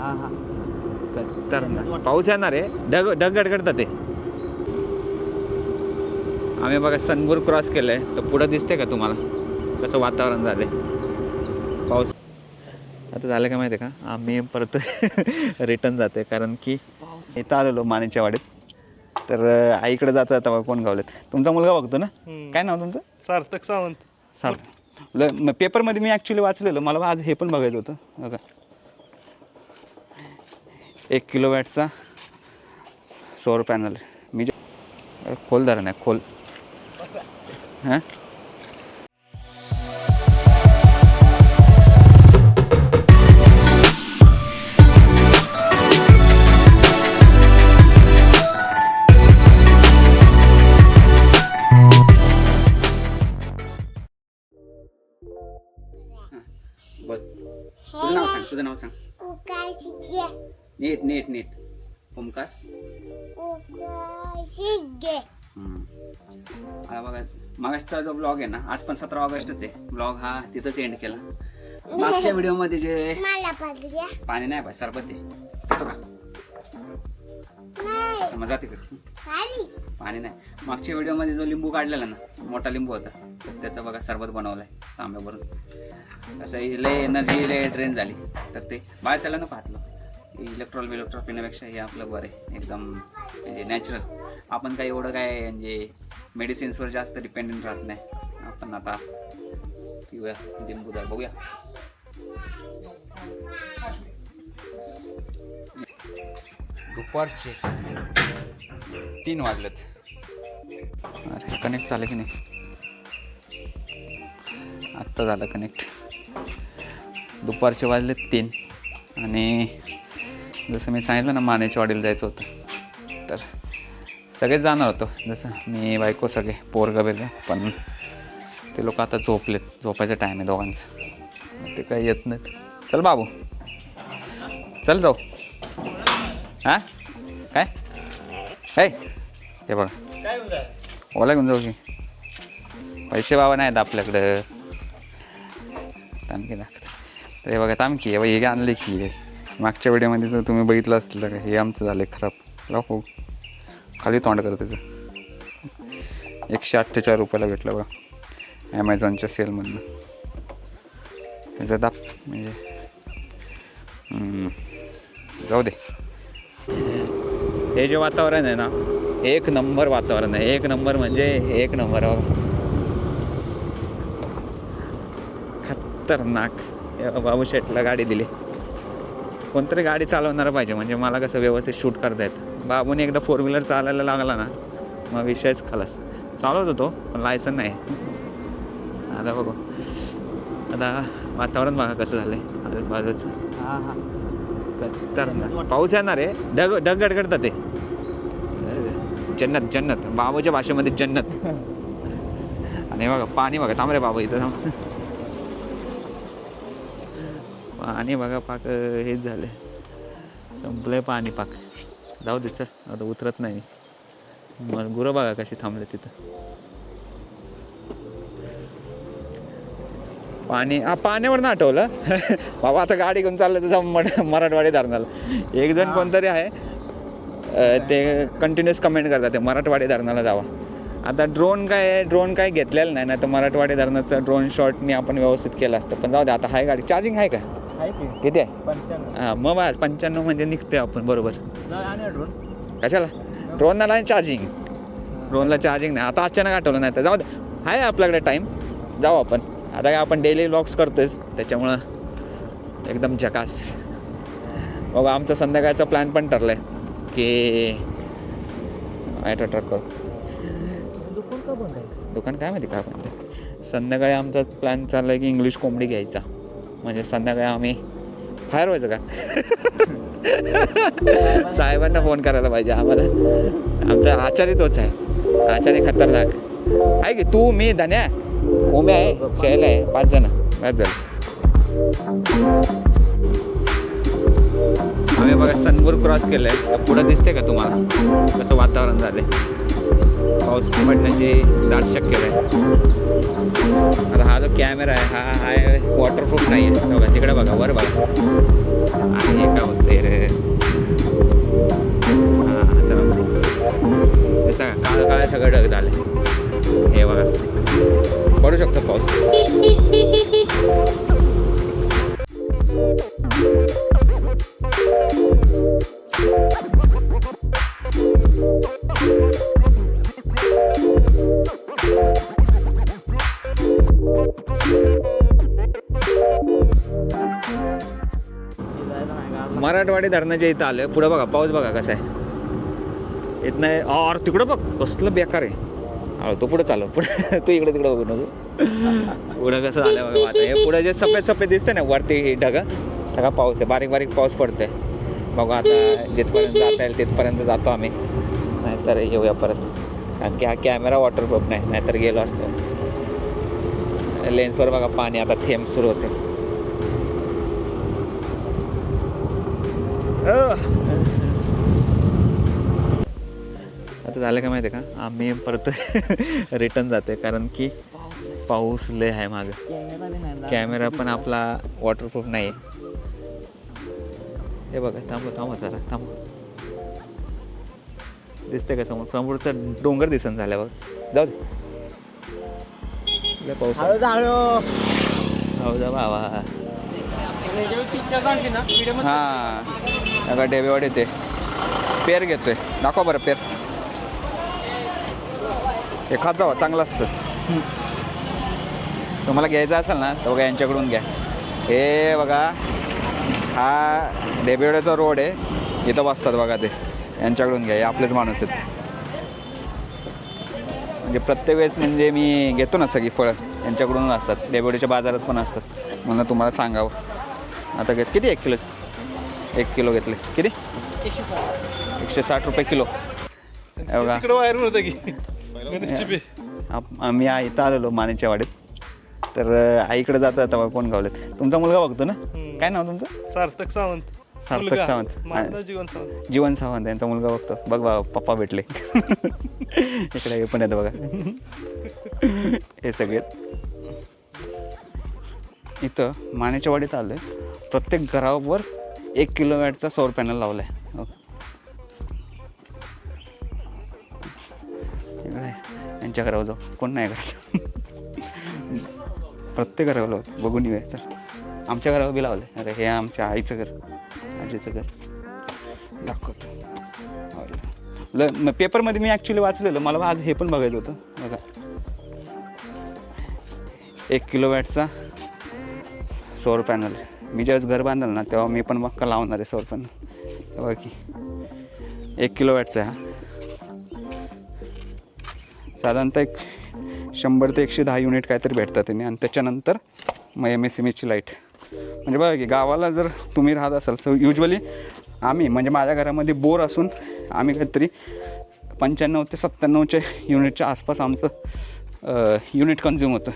हा हा पाऊस येणार आहे. ढग ढग गडगडतात ते. आम्ही बघा सनबूर क्रॉस केलंय. तर पुढं दिसते का तुम्हाला? कसं वातावरण झालंय? पाऊस. आता झालं का माहिती आहे का? आम्ही परत रिटर्न जाते कारण की इथं आलेलो मानेच्या वाडीत. तर आईकडे जाता जाता बघा कोण गावलेत. तुमचा मुलगा बघतो ना? काय नाव तुमचं? सार्थक सावंत. सार ल- म- पेपरमध्ये मी ॲक्च्युली वाचलेलं. मला आज हे पण बघायचं होतं. बघा. एक किलो वॅटचा सौर पॅनल. मी जे खोल धरण आहे खोल. हां? तुझं नाव सांग तुझं नाव सांग. नीट नीट नीट. ओमकार? हा बघा. मागासचा जो ब्लॉग आहे ना आज पण सतरा ऑगस्टच आहे. ब्लॉग हा तिथंच एंड केला. मागच्या व्हिडिओमध्ये जे पाणी नाही पाहिजे सरबत आहे. पितो मग तिकडे पाणी नाही. मागच्या व्हिडिओमध्ये जो लिंबू काढलेला ना मोठा लिंबू होता तर त्याचा बघा सरबत बनवलाय तांब्यावरून. असं लय एनर्जी लय ड्रेन झाली. तर ते बाहेर त्याला नको हातलं इलेक्ट्रॉल बिलेक्ट्रॉल पिण्यापेक्षा हे आपलं बरं आहे. एकदम म्हणजे नॅचरल आपण काही एवढं काय म्हणजे मेडिसिन्सवर जास्त डिपेंडेंट राहत नाही. आपण आता पिऊया लिंबू द्या बघूया. दुपारचे तीन वाजलेत. अरे कनेक्ट झालं की नाही? आत्ता झालं कनेक्ट दुपारचे वाजले तीन आणि जसं मी सांगितलं ना मानेच्या वाडीला जायचं होतं. तर सगळेच जाणार होतो. जसं मी बायको सगळे पोरगं बिरगं पण ते लोक आता झोपलेत. झोपायचं टाईम आहे दोघांचं. ते काही येत नाहीत. चल बाबू. चल जाऊ. हां? काय? हे हे बघा. ओला घेऊन जाऊ की. पैसे बाबा नाहीत आपल्याकडं. तामकी दाखवत. तर हे बघा तामकी आहे. बाई हे आणले की हे. मागच्या व्हिडिओमध्ये जर तुम्ही बघितलं असलं का हे आमचं झालं खराब. हो. खाली तोंड कर त्याचं. एकशे अठ्ठेचाळीस रुपयाला भेटलं बघा. ॲमेझॉनच्या सेलमधनं त्याचा दाप म्हणजे जाऊ दे. हे जे वातावरण आहे ना एक नंबर वातावरण आहे. एक नंबर म्हणजे एक नंबर बघा. खतरनाक. बाबू शेटला गाडी दिली. कोणतरी गाडी चालवणार पाहिजे. म्हणजे मला कसं व्यवस्थित शूट करता येतं. बाबूने एकदा फोर व्हीलर चालायला लागला ना मग विषयच खलास. चालवत होतो पण लायसन नाही. आता बघू. आता वातावरण बघा कसं झालं आहे आजूबाजूचं. हा हा. पाऊस येणार आहे. ढग ढग गडगडतात ते. जन्नत जन्नत. बाबाच्या भाषेमध्ये जन्नत. आणि बघा पाणी बघा. थांब रे बाबा इथं थांब. पाणी बघा पाक हेच झालं. संपलंय पाणी पाक. जाऊ दे चल. आता उतरत नाही. मग गुरं बघा कशी थांबले तिथं. पाणी हा पाण्यावर ना आठवलं. बाबा आता गाडी घेऊन चाललं तुझा मराठवाडी धरणाला. एक जण कोणतरी आहे. ते कंटिन्युअस कमेंट करतात ते मराठवाडी धरणाला जावा. आता ड्रोन काय ड्रोन काय घेतलेलं नाही ना तर मराठवाडी धरणाचं ड्रोन शॉटनी आपण व्यवस्थित केलं असतं. पण जाऊ दे आता हाय गाडी. चार्जिंग आहे आहे की? किती आहे? हां मग बा पंच्याण्णव म्हणजे निघते आपण बरोबर. जा आणि ड्रोन कशाला? ड्रोनला नाही चार्जिंग ड्रोनला चार्जिंग नाही. आता अचानक आठवलं नाही तर. जाऊ दे. आहे आपल्याकडे टाईम जाऊ आपण. आता काय आपण डेली व्लॉग्स करतोयच त्याच्यामुळं एकदम झकास. बघा आमचा संध्याकाळचा प्लॅन पण ठरला आहे की ॲटो ट्रक करू. दुकान का बंद आहे? दुकान काय माहिती काय पण संध्याकाळी आमचा प्लॅन चालला आहे की इंग्लिश कोंबडी घ्यायचा. म्हणजे संध्याकाळी आम्ही बाहेर व्हायचं का? साहेबांना फोन करायला पाहिजे आम्हाला. आमचा आचार्य तोच आहे. आचार्य खतरनाक. आहे की? तू मी धन्या. ओम्या आहे शैल आहे पाच जण. पाच जण आम्ही बघा सनबूर क्रॉस केलं आहे पुढं दिसते का तुम्हाला? कसं वातावरण झालंय? पाऊस पडण्याची दाट शक्यता आहे आता हा जो कॅमेरा आहे हा आहे वॉटरप्रूफ नाही आहे. बघा तिकडे बघा वर बघा. आणि हे काय होते रे? हां आता हे सगळं काळ काळ सगळं ढग झालं हे बघा. पडू शकतो पाऊस. धरणाच्या इथं आलोय पुढं बघा पाऊस बघा कसा आहे. येत नाही और तिकडं बघ कसलं बेकार आहे. अहो तो पुढं चालव पुढे तू इकडे तिकडं बघू नको. पुढं कसं झालं बघा आता हे पुढं जे सफेद सफेद दिसतं ना वरती ढगा सगळा पाऊस आहे बारीक बारीक पाऊस पडतोय. बघू आता जिथपर्यंत जाता येईल तिथपर्यंत जातो आम्ही. नाहीतर येऊया परत. कारण की हा कॅमेरा वॉटरप्रूफ नाही नाहीतर गेलो असतो. लेन्सवर बघा पाणी आता थेंब सुरू होते. आता झालं काय माहिती आहे का? आम्ही परत रिटर्न जाते कारण की पाऊस लय आहे मागं. कॅमेरा पण आपला वॉटरप्रूफ नाही हे बघा थांबा थांबा जरा थांबा. दिसतंय का समोर? समोरचा डोंगर दिसन झाल्या बघ. जाऊ दे. पाऊस. जाऊ जा बाबा. हां. अगं डेबेवाड येते. पेर घेतोय. दाखवा बरं पेर. हे खात जावा चांगलं असतं. तुम्हाला घ्यायचं असेल ना तर बघा यांच्याकडून घ्या. हे बघा हा डेबेवाड्याचा रोड आहे. इथं बसतात बघा ते. यांच्याकडून घ्या हे आपलेच माणूस आहेत. म्हणजे प्रत्येक वेळेस म्हणजे मी घेतो ना सगळी फळं. यांच्याकडून असतात. डेबेवाडीच्या बाजारात पण असतात. म्हणून तुम्हाला सांगावं. आता घेत किती एक किलोचं? एक किलो घेतले. किती? एकशे साठ रुपये किलो. बघा. तिकडे वायर होतं की. बी. आम्ही इथं आलेलो मानेच्या वाडीत. तर आईकडे जाता तेव्हा कोण गावलेत? तुमचा मुलगा बघतो ना? काय नाव तुमचं? सार्थक सावंत. सार्थक. सावंत. जीवन सावंत. जीवन सावंत यांचा मुलगा बघतो. बघ बाबा पप्पा भेटले. इकडे हे पण येतं बघा. हे सगळे. इथं मानेच्या वाडीत आलं प्रत्येक घरावर एक किलो वॅटचा सौर पॅनल लावला हो. आहे. ओके यांच्या घरावर जाऊ. कोण नाही घरात? प्रत्येक घरावर लावतो बघून येऊया. तर आमच्या घरावर बी लावलं अरे हे आमच्या आईचं घर. आजीचं घर. दाखवतो. ल मग पेपरमध्ये मी ॲक्च्युली वाचलेलं. मला आज हे पण बघायचं होतं. बघा. एक किलो वॅटचा सौर पॅनल. मी ज्यावेळेस घर बांधलं ना तेव्हा मी पण मक्का लावणार आहे सौर पण. तेव्हा की. एक किलो वॅटचा हा. साधारणतः एक शंभर ते एकशे दहा युनिट काहीतरी भेटतात त्याने आणि त्याच्यानंतर मग एम एस एम एची लाइट. म्हणजे बघा की गावाला जर तुम्ही राहत असाल सो युजली आम्ही म्हणजे माझ्या घरामध्ये बोर असून आम्ही काहीतरी पंच्याण्णव ते सत्त्याण्णवच्या युनिटच्या आसपास आमचं युनिट कन्झ्युम होतं.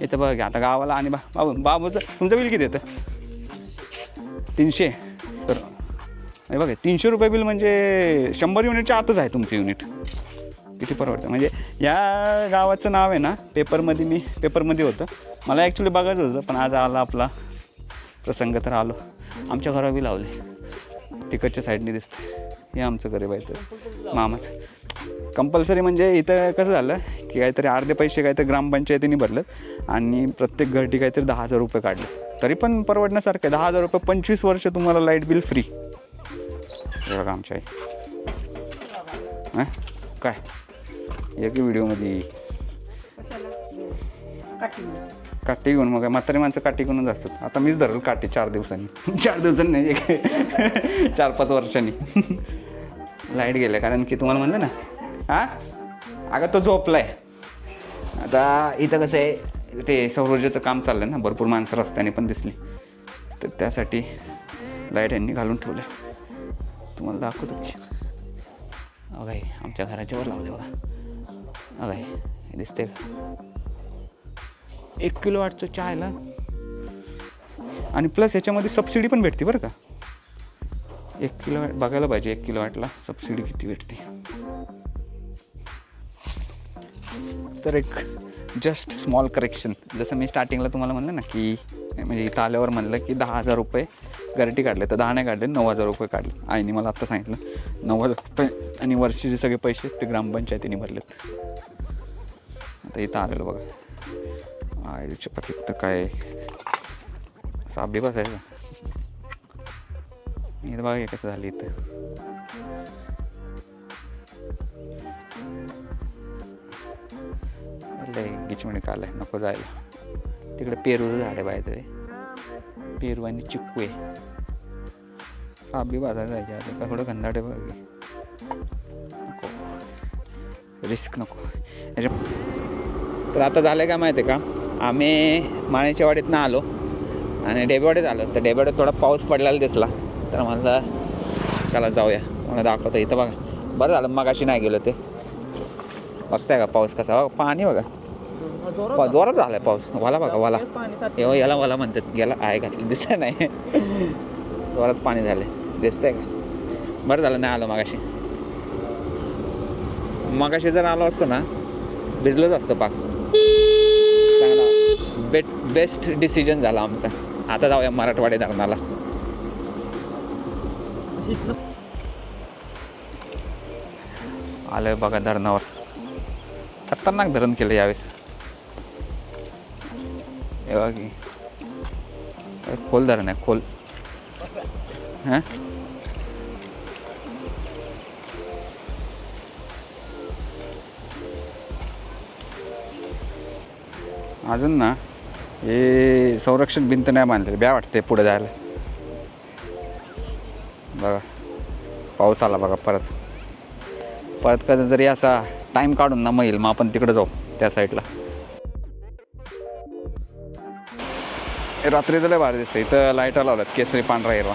इथं बघ आता गावाला आणि बा बाबू बाबूचं तुमचं बिल किती येतं? तीनशे. तर हे बघा तीनशे रुपये बिल म्हणजे शंभर युनिटच्या आतच आहे तुमचं युनिट. किती परवडतं? म्हणजे या गावाचं नाव आहे ना पेपरमध्ये मी पेपरमध्ये होतं. मला ॲक्च्युली बघायचं होतं पण आज आला आपला प्रसंग तर आलो. आमच्या घरावर लावले. तिकडच्या साईडने दिसतं हे आमचं गरीब आहे तर मामाचं. कंपल्सरी म्हणजे इथं कसं झालं की काहीतरी अर्धे पैसे काहीतरी ग्रामपंचायतीने भरलं आणि प्रत्येक घरटी काहीतरी दहा हजार रुपये काढले तरी पण परवडण्यासारखं आहे. दहा हजार रुपये पंचवीस वर्ष तुम्हाला लाइट बिल फ्री. हे बघा आमच्या आई. काय? एक व्हिडिओमध्ये काठी घेऊन मग म्हातारी माणसं काठी घेऊनच असतात. आता मीच धरल काठी चार दिवसांनी. चार दिवसांनी एक चार पाच वर्षांनी. लाइट गेलं कारण की तुम्हाला म्हणलं ना हां? अगं तो झोपलाय. आता इथं कसं आहे ते सौरऊर्जेचं काम चाललं आहे ना भरपूर माणसं रस्त्याने पण दिसली. तर त्यासाठी लाइट यांनी घालून ठेवलं तुम्हाला दाखवतो अगं हे आमच्या घराच्या वर लावले बघा. अगं हे दिसते का? एक किलो वाटतो चायला आणि प्लस याच्यामध्ये सबसिडी पण भेटते बरं का? एक किलो वॅट बघायला पाहिजे एक किलो वॅटला सबसिडी किती भेटते. तर एक जस्ट स्मॉल करेक्शन जसं मी स्टार्टिंगला तुम्हाला म्हणलं ना की म्हणजे इथं आल्यावर म्हणलं की दहा हजार रुपये गॅरंटी काढले. तर दहा नाही काढले नऊ हजार रुपये काढले. आईने मला आत्ता सांगितलं नऊ हजार रुपये आणि वर्षीचे सगळे पैसे ते ग्रामपंचायतीने भरलेत. आता इथं आलेलो बघा. आईच्या पतीत तर काय साबडी बसायचं आहे का? इथं बघा कसं झालं इथं. लय गिचमणी काल आहे नको जायला. तिकडे पेरूचं झाड आहे बाहेर पेरू आणि चिक्कू आहे. साबी बाजार जायचे आता थोडं घंदाट बघ नको. रिस्क नको. तर आता झालं काय माहिती आहे का? आम्ही माणेच्या वाडीतनं आलो आणि डेबेवाडीत आलो. तर डेबेवाडीत थोडा पाऊस पडलेला दिसला. तर म्हणलं चला जाऊया. मला दाखवतं इथं बघा. बरं झालं मगाशी नाही गेलो ते. बघताय का पाऊस कसा? बघा पाणी बघा. जोरात झालाय पाऊस. वाला बघा वाला. एव याला वाला म्हणतात. गेला आहे घातलं दिसलं नाही. जोरात पाणी झालं दिसतंय का? बरं झालं नाही आलो मगाशी. मगाशी जर आलो असतो ना भिजलोच असतो पाक. चांगला. बेट बेस्ट डिसिजन झाला आमचा. आता जाऊया मराठवाडी धरणाला. आलं बघा धरणावर. खतरनाक धरण केलं यावेळेस. हे की. खोल धरण आहे खोल. हां? अजून ना हे संरक्षण भिंत नाही बांधलेली ब्या वाटते पुढे जायला. बघा. पाऊस आला बघा परत. परत कधीतरी असा टाईम काढून ना मग येईल मग आपण तिकडे जाऊ त्या साईडला रात्री तर लय भारी दिसतं इथं लाईटा लावल्यात केसरी पांढरा हिरवा.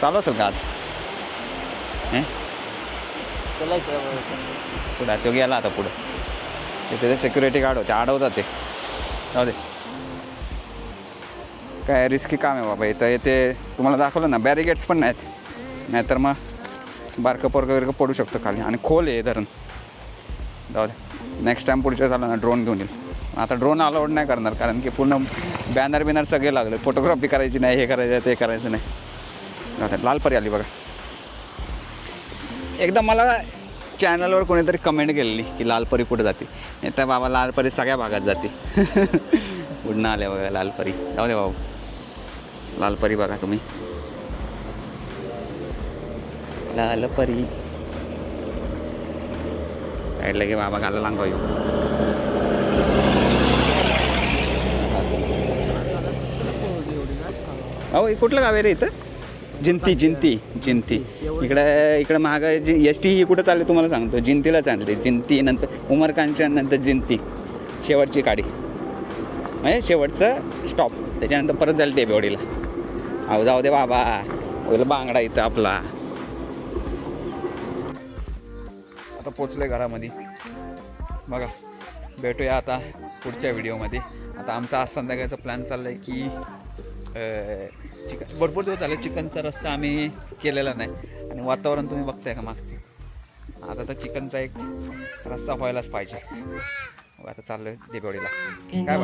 चालू असेल का आज? पुढे तो गेला आता पुढं. तिथे ते सिक्युरिटी गार्ड होते अडवतात ते. जाऊ दे. काय रिस्की काम आहे बाबा इथं येते. तुम्हाला दाखवलं ना बॅरिगेट्स पण नाहीत. नाहीतर मग बारकं पोरकं वगैरे पडू शकतो खाली. आणि खोल आहे धरण. जाऊ दे. नेक्स्ट टाईम पुढच्या झालं ना ड्रोन घेऊन येईल. आता ड्रोन अलाउड नाही करणार कारण की पूर्ण बॅनर बिनर सगळे लागले. फोटोग्राफी करायची नाही हे करायचं आहे, ते करायचं नाही. जाऊ दे. लालपरी आली बघा. एकदा मला चॅनलवर कोणीतरी कमेंट केलेली की लालपरी कुठे जाते? नाही तर बाबा लालपरी सगळ्या भागात जाते. पुढनं आले बघा लालपरी जाऊ दे बाबू. लालपरी बघा तुम्ही. लालपरी साईडला घे बाबा घाला लांब येऊ अहो हे कुठलं गाव आहे रे इथं? जिंती जिंती जिंती. इकडं इकडं महाग जी एस टी ही कुठं चालली तुम्हाला सांगतो. जिंतीला चालते जिंती नंतर उमरकांच्या नंतर जिंती. शेवटची काडी. म्हणजे शेवटचं स्टॉप त्याच्यानंतर परत जाईल बेवडीला अहो जाऊ दे बाबा. ओला बांगडा इथं आपला. आता पोचलोय घरामध्ये. बघा भेटूया आता पुढच्या व्हिडिओमध्ये. आता आमचा आज संध्याकाळचा प्लॅन चालला आहे की चिकन भरपूर दिवस झाले चिकनचा रस्ता आम्ही केलेला नाही. आणि वातावरण तुम्ही बघताय का मागचे? आता तर चिकनचा एक रस्ता व्हायलाच पाहिजे. आता चाललोय देववाडीला can काय